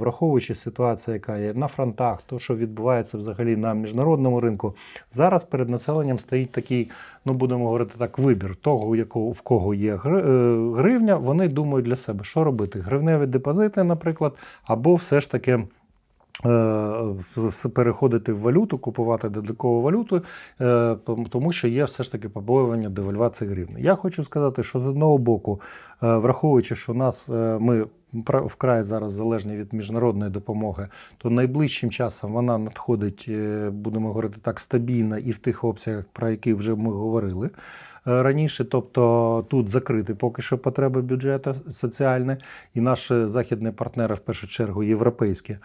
Враховуючи ситуацію, яка є на фронтах, то що відбувається взагалі на міжнародному ринку, зараз перед населенням стоїть такий, ну будемо говорити так, вибір того, якого в кого є е, гривня. Вони думають для себе, що робити: гривневі депозити, наприклад, або все ж таки. е, Переходити в валюту, купувати додаткову валюту, е, тому що є все ж таки побоювання девальвації гривні. Я хочу сказати, що з одного боку, враховуючи, що нас ми вкрай зараз залежні від міжнародної допомоги, то найближчим часом вона надходить, е, будемо говорити так, стабільна і в тих обсягах, про які вже ми говорили. Е, Раніше, тобто тут закриті поки що потреби бюджету соціальні, і наші західні партнери, в першу чергу європейські, е,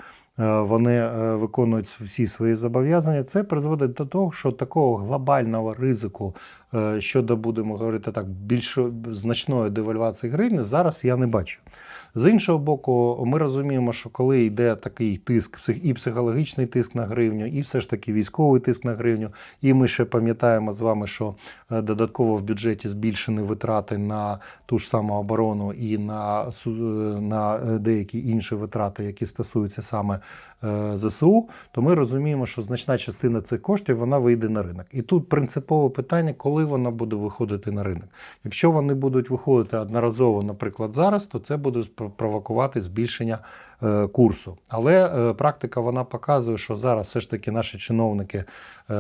вони е, виконують всі свої зобов'язання. Це призводить до того, що такого глобального ризику щодо, будемо говорити так, більш значної девальвації гривні зараз я не бачу. З іншого боку, ми розуміємо, що коли йде такий тиск, і психологічний тиск на гривню, і все ж таки військовий тиск на гривню, і ми ще пам'ятаємо з вами, що додатково в бюджеті збільшені витрати на ту ж саму оборону і на, е, на е, деякі інші витрати, які стосуються саме е, ЗСУ, то ми розуміємо, що значна частина цих коштів вона вийде на ринок. І тут принципове питання, коли вона буде виходити на ринок. Якщо вони будуть виходити одноразово, наприклад, зараз, то це буде провокувати збільшення курсу. Але практика вона показує, що зараз все ж таки наші чиновники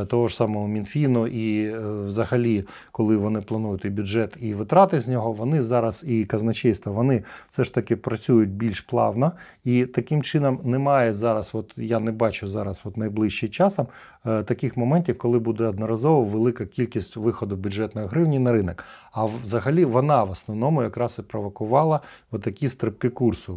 того ж самого Мінфіну і взагалі, коли вони планують і бюджет, і витрати з нього, вони зараз і казначейство, вони все ж таки працюють більш плавно, і таким чином немає зараз. От я не бачу зараз, от найближчим часом, е, таких моментів, коли буде одноразово велика кількість виходу бюджетної гривні на ринок. А взагалі вона в основному якраз і провокувала такі стрибки курсу.